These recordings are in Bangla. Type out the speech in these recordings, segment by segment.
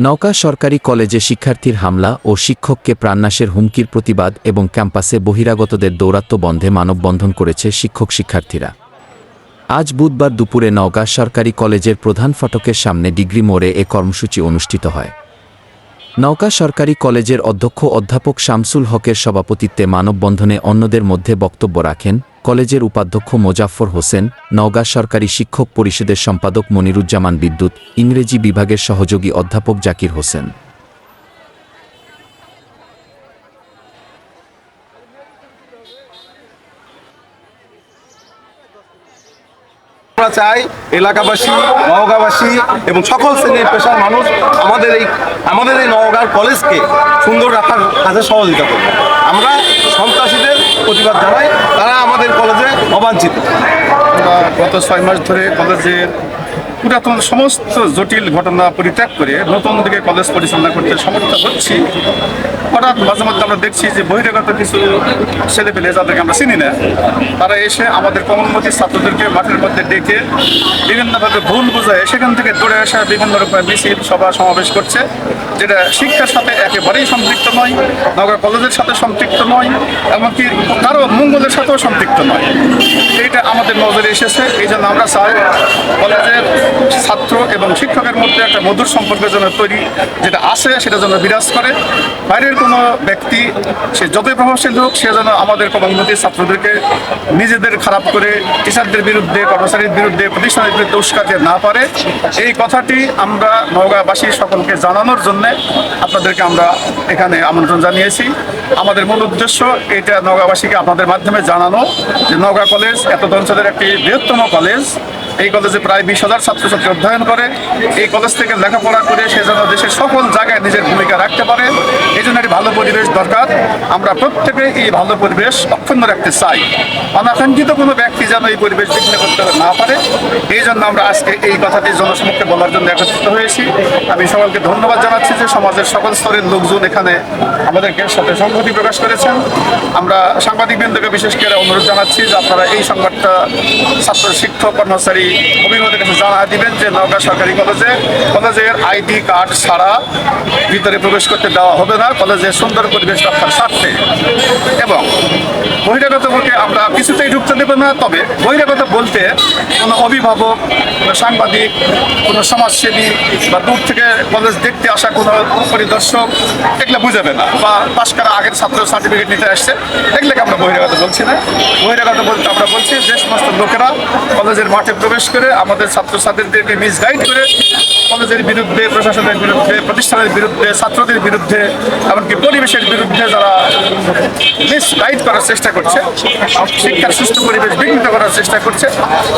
নওকা সরকারি কলেজে শিক্ষার্থীর হামলা ও শিক্ষককে প্রাণনাশের হুমকির প্রতিবাদ এবং ক্যাম্পাসে বহিরাগতদের দৌরাত্ম্য বন্ধে মানববন্ধন করেছে শিক্ষক শিক্ষার্থীরা। আজ বুধবার দুপুরে নওগাঁ সরকারি কলেজের প্রধান ফটকের সামনে ডিগ্রি মোড়ে এ কর্মসূচি অনুষ্ঠিত হয়। নওকা সরকারি কলেজের অধ্যক্ষ অধ্যাপক শামসুল হকের সভাপতিত্বে মানববন্ধনে অন্যদের মধ্যে বক্তব্য রাখেন কলেজের উপাধ্যক্ষ মোজাফফর হোসেন, নওগাঁ সরকারি শিক্ষক পরিষদের সম্পাদক মনিরুজ্জামান বিদ্যুৎ, ইংরেজি বিভাগের সহযোগী অধ্যাপক জাকির হোসেন। আমরা চাই এলাকাবাসী, নওগাঁবাসী এবং সকল শ্রেণির পেশার মানুষ আমাদের এই আমাদের এই নওগাঁর কলেজকে সুন্দর রাখার কাজে সহযোগিতা করবে আমরা সন্ত্রাসীদের প্রতিবাদ জানাই তারা আমাদের কলেজে অবাঞ্ছিত। গত ছয় মাস ধরে কলেজের পুরাতন সমস্ত জটিল ঘটনা পরিত্যাগ করে নতুন দিকে কলেজ পরিচালনা করতে সমর্থ হচ্ছি। হঠাৎ মাঝে মধ্যে আমরা দেখছি যে বহিরাগত কিছু ছেলে পেলে যাদেরকে আমরা চিনি না, তারা এসে আমাদের কমলমতি ছাত্রদেরকে মাঠের মধ্যে ডেকে বিভিন্নভাবে ভুল বোঝায় সেখান থেকে দৌড়ে আসা বিভিন্ন রকমের মিছিল, সভা, সমাবেশ করছে। যেটা শিক্ষার সাথে একেবারেই সম্পৃক্ত নয়, নগর কলেজের সাথে সম্পৃক্ত নয়, এমনকি কারও মঙ্গলের সাথেও সম্পৃক্ত নয়। এইটা আমাদের নজরে এসেছে। এই জন্য আমরা চাই কলেজের ছাত্র এবং শিক্ষকের মধ্যে একটা মধুর সম্পর্ক যেন তৈরি, যেটা আছে সেটা যেন বিরাজ করে। বাইরের কোনো ব্যক্তি, সে যতই প্রভাবশালী হোক, সে যেন আমাদের কর্মমতী ছাত্রদেরকে নিজেদের খারাপ করে, টিচারদের বিরুদ্ধে, কর্মচারীর বিরুদ্ধে, প্রতিষ্ঠানের বিরুদ্ধে উস্কাতে না পারে। এই কথাটি আমরা নওগাঁবাসী সকলকে জানানোর জন্য আপনাদেরকে আমরা এখানে আমন্ত্রণ জানিয়েছি। আমাদের মূল উদ্দেশ্য এটা নওগাঁবাসীকে আপনাদের মাধ্যমে জানানো যে নওগাঁ কলেজ এত অঞ্চলের একটি বৃহত্তম কলেজ। এই কলেজে প্রায় বিশ হাজার ছাত্রছাত্রী অধ্যয়ন করে। এই কলেজ থেকে লেখাপড়া করে সে যেন দেশের সকল জায়গায় নিজের ভূমিকা রাখতে পারে। ভালো পরিবেশ দরকার। আমরা প্রত্যেকে এই ভালো পরিবেশ অক্ষুণ্ণ রাখতে চাই। অনাকাঙ্ক্ষিত কোনো ব্যক্তি যেন এই পরিবেশ বিঘ্ন করতে না পারে। এই জন্য আমরা আজকে এই কথাটি জনসমক্ষে বলার জন্য একত্রিত হয়েছি। আমি সকলকে ধন্যবাদ জানাচ্ছি যে সমাজের সকল স্তরের লোকজন এখানে আমাদেরকে সাথে সংহতি প্রকাশ করেছেন। আমরা সাংবাদিকবৃন্দকে বিশেষ করে অনুরোধ জানাচ্ছি যে আপনারা এই সংবাদটা ছাত্র শিক্ষক, কর্মচারী, অভিভাবকদের কাছে জানা দিবেন যে নওগাঁ সরকারি কলেজে কলেজের আইডি কার্ড ছাড়া ভিতরে প্রবেশ করতে দেওয়া হবে না। কলেজের সুন্দর পরিবেশ রক্ষার স্বার্থে। এবং বহিরাগত বলতে আমরা কিছুতেই ঢুকতে দেব না, তবে বহিরাগত বলতে কোনো অভিভাবক, কোনো সাংবাদিক, কোনো সমাজসেবী বা দূর থেকে কলেজ দেখতে আসা কোনো পরিদর্শক, এগুলো বুঝাবে না বা পাশ করা আগের ছাত্র সার্টিফিকেট নিতে আসছে, এগুলোকে আমরা বহিরাগত বলছি না। বহিরাগত বলতে আমরা বলছি যে সমস্ত লোকেরা কলেজের মাঠে প্রবেশ করে আমাদের ছাত্রছাত্রীদেরকে মিসগাইড করে কলেজের বিরুদ্ধে, প্রশাসনের বিরুদ্ধে, প্রতিষ্ঠানের বিরুদ্ধে, ছাত্রদের বিরুদ্ধে, এমনকি পরিবেশের বিরুদ্ধে যারা মিসগাইড করার চেষ্টা করছে শিক্ষার সুষ্ঠু পরিবেশ বিঘ্নিত করার চেষ্টা করছে।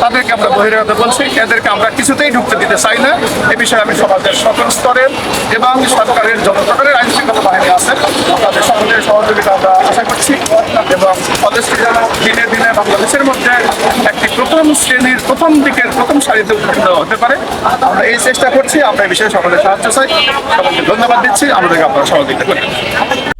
তাদেরকে আমরা বহিরাগত বলছি, এদেরকে আমরা কিছুতেই ঢুকতে দিতে চাই না। এ বিষয়ে আমি সমাজের সকল স্তরের এবং সরকারের যত আইন শৃঙ্খলা বাহিনী আছে, তাদের সকলের সহযোগিতা আমরা আশা করছি এবং কলেজটি যেন দিনে দিনে বাংলাদেশের মধ্যে একটি প্রথম শ্রেণির প্রথম দিকের প্রথম সারিতে উত্তীর্ণ হতে পারে। আমরা এই চেষ্টা করছি, আমরা এই বিষয়ে সকলের সাহায্য চাই। সকলকে ধন্যবাদ দিচ্ছি, আমাদেরকে আপনারা সহযোগিতা করবেন